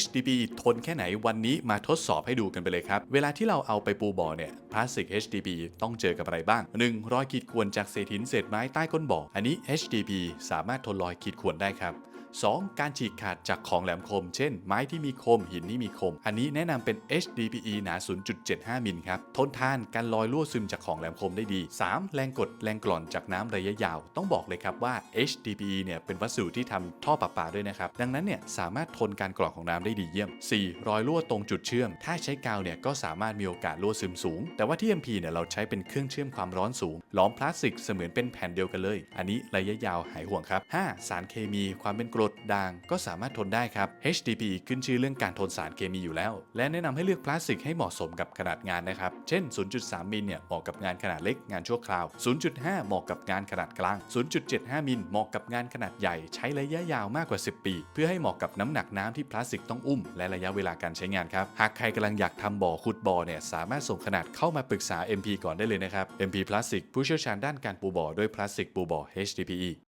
HDP ทนแค่ไหนวันนี้มาทดสอบให้ดูกันไปเลยครับ เวลาที่เราเอาไปปูบ่อเนี่ยพลาสติก HDP ต้องเจอกับอะไรบ้าง 1. รอยขีดข่วนจากเศษหินเศษไม้ใต้ก้นบ่อ อันนี้ HDP สามารถทนรอยขีดข่วนได้ครับ 2. การฉีกขาดจากของแหลมคม เช่น ไม้ที่มีคมหินที่มีคม อันนี้แนะนำเป็น HDPE หนา 0.75 มิลครับ ทนทานการลอยรั่วซึมจากของแหลมคมได้ดี 3. แรงกดแรงกร่อนจากน้ำระยะยาว ต้องบอกเลยครับว่า HDPE เนี่ยเป็นวัสดุที่ทำท่อประปาด้วยนะครับ ดังนั้นเนี่ยสามารถทนการกร่อนของน้ำได้ดีเยี่ยม 4. รอยรั่วตรงจุดเชื่อม ถ้าใช้กาวเนี่ยก็สามารถมีโอกาสรั่วซึมสูง แต่ว่าที่ MP เนี่ยเราใช้เป็นเครื่องเชื่อมความร้อนสูงล้อมพลาสติกเสมือนเป็นแผ่นเดียวกันเลย อันนี้ระยะยาวหายห่วงครับ 5. สารเคมีความเป็นกรดด่างก็สามารถทนได้ครับ HDPE ขึ้นชื่อเรื่องการทนสารเคมีอยู่แล้ว และแนะนำให้เลือกพลาสติกให้เหมาะสมกับขนาดงานนะครับ เช่น 0.3 มิลเนี่ยเหมาะกับงานขนาดเล็กงานชั่วคราว 0.5 เหมาะกับงานขนาดกลาง 0.75 มิลเหมาะกับงานขนาดใหญ่ใช้ระยะยาวมากกว่า 10 ปี เพื่อให้เหมาะกับน้ำหนักน้ำที่พลาสติกต้องอุ้ม และระยะเวลาการใช้งานครับหากใครกำลังอยากทำบ่อขุดบ่อเนี่ยสามารถส่งขนาดเข้ามาปรึกษา MP ก่อนได้เลยนะครับ MP พลาสติกผู้เชี่ยวชาญด้านการปูบ่อด้วยพลาสติกปูบ่อ HDPE